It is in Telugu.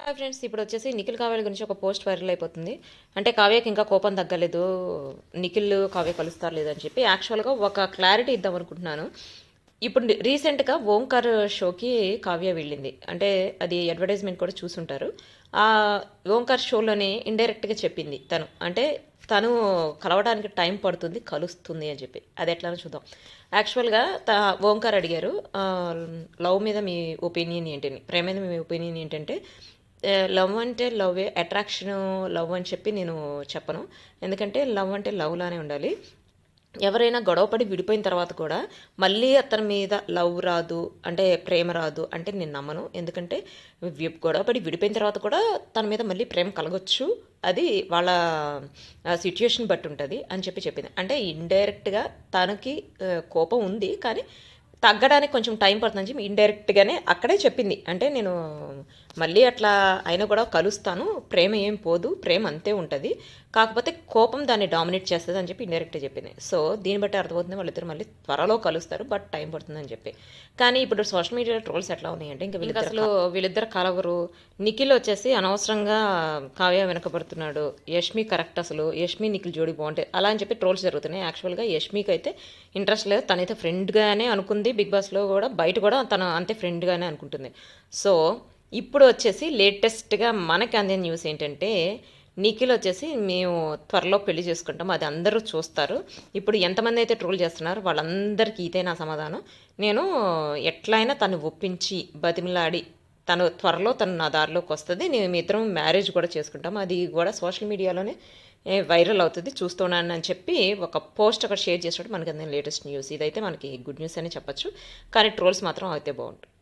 హాయ్ ఫ్రెండ్స్ ఇప్పుడు వచ్చేసి నిఖిల్ కావ్యాల గురించి ఒక పోస్ట్ వైరల్ అయిపోతుంది. అంటే కావ్యకి ఇంకా కోపం తగ్గలేదు నిఖిల్ కావ్య కలుస్తారు లేదని చెప్పి. యాక్చువల్గా ఒక క్లారిటీ ఇద్దాం అనుకుంటున్నాను. ఇప్పుడు రీసెంట్గా ఓంకార్ షోకి కావ్య వెళ్ళింది. అంటే అది అడ్వర్టైజ్మెంట్ కూడా చూసుంటారు. ఆ ఓంకార్ షోలోనే ఇండైరెక్ట్గా చెప్పింది తను. అంటే తను కలవడానికి టైం పడుతుంది కలుస్తుంది అని చెప్పి. అది ఎట్లానో చూద్దాం. యాక్చువల్గా త ఓంకార్ అడిగారు లవ్ మీద మీ ఒపీనియన్ ఏంటని ప్రేమ మీద మీ ఒపీనియన్ ఏంటంటే లవ్ అంటే లవ్ అట్రాక్షన్ లవ్ అని చెప్పి నేను చెప్పను. ఎందుకంటే లవ్ అంటే లవ్ లానే ఉండాలి. ఎవరైనా గొడవపడి విడిపోయిన తర్వాత కూడా మళ్ళీ అతని మీద లవ్ రాదు అంటే ప్రేమ రాదు అంటే నేను నమ్మను. ఎందుకంటే గొడవపడి విడిపోయిన తర్వాత కూడా తన మీద మళ్ళీ ప్రేమ కలగొచ్చు. అది వాళ్ళ సిచ్యుయేషన్ బట్టి ఉంటుంది అని చెప్పి చెప్పింది. అంటే ఇండైరెక్ట్గా తనకి కోపం ఉంది. కానీ తగ్గడానికి కొంచెం టైం పడుతుందని చెప్పి ఇండైరెక్ట్గానే అక్కడే చెప్పింది. అంటే నేను మళ్ళీ అట్లా అయినా కూడా కలుస్తాను. ప్రేమ ఏం పోదు. ప్రేమ అంతే ఉంటుంది. కాకపోతే కోపం దాన్ని డామినేట్ చేస్తుంది అని చెప్పి ఇండైరెక్ట్గా చెప్పింది. సో దీన్ని బట్టి అర్థమవుతుంది వాళ్ళిద్దరు మళ్ళీ త్వరలో కలుస్తారు బట్ టైం పడుతుందని చెప్పి. కానీ ఇప్పుడు సోషల్ మీడియా ట్రోల్స్ ఎట్లా ఉన్నాయంటే ఇంకా వీళ్ళకి అసలు వీళ్ళిద్దరు కలవరు. నిఖిల్ వచ్చేసి అనవసరంగా కావ్య వెనకబడుతున్నాడు. యష్మి కరెక్ట్ అసలు. యష్మి నిఖిల్ జోడి బాగుంటాయి. అలా అని చెప్పి ట్రోల్స్ జరుగుతున్నాయి. యాక్చువల్గా యష్మికి అయితే ఇంట్రెస్ట్ లేదు. తనైతే ఫ్రెండ్గానే అనుకుంది. బిగ్ బాస్లో కూడా బయట కూడా తను అంతే ఫ్రెండ్గానే అనుకుంటుంది. సో ఇప్పుడు వచ్చేసి లేటెస్ట్గా మనకి అందిన న్యూస్ ఏంటంటే నిఖిల్ వచ్చేసి మేము త్వరలో పెళ్ళి చేసుకుంటాం అది అందరూ చూస్తారు. ఇప్పుడు ఎంతమంది అయితే ట్రోల్ చేస్తున్నారు వాళ్ళందరికీ ఇదే నా సమాధానం. నేను ఎట్లయినా తను ఒప్పించి బతిమిలాడి తను త్వరలో తను నా దారిలోకి వస్తుంది నేను మీ ఇద్దరం మ్యారేజ్ కూడా చేసుకుంటాం. అది కూడా సోషల్ మీడియాలోనే వైరల్ అవుతుంది చూస్తున్నాను అని చెప్పి ఒక పోస్ట్ అక్కడ షేర్ చేసినట్టు మనకి అందిన లేటెస్ట్ న్యూస్. ఇదైతే మనకి గుడ్ న్యూస్ అని చెప్పచ్చు. కానీ ట్రోల్స్ మాత్రం అయితే బాగుంటుంది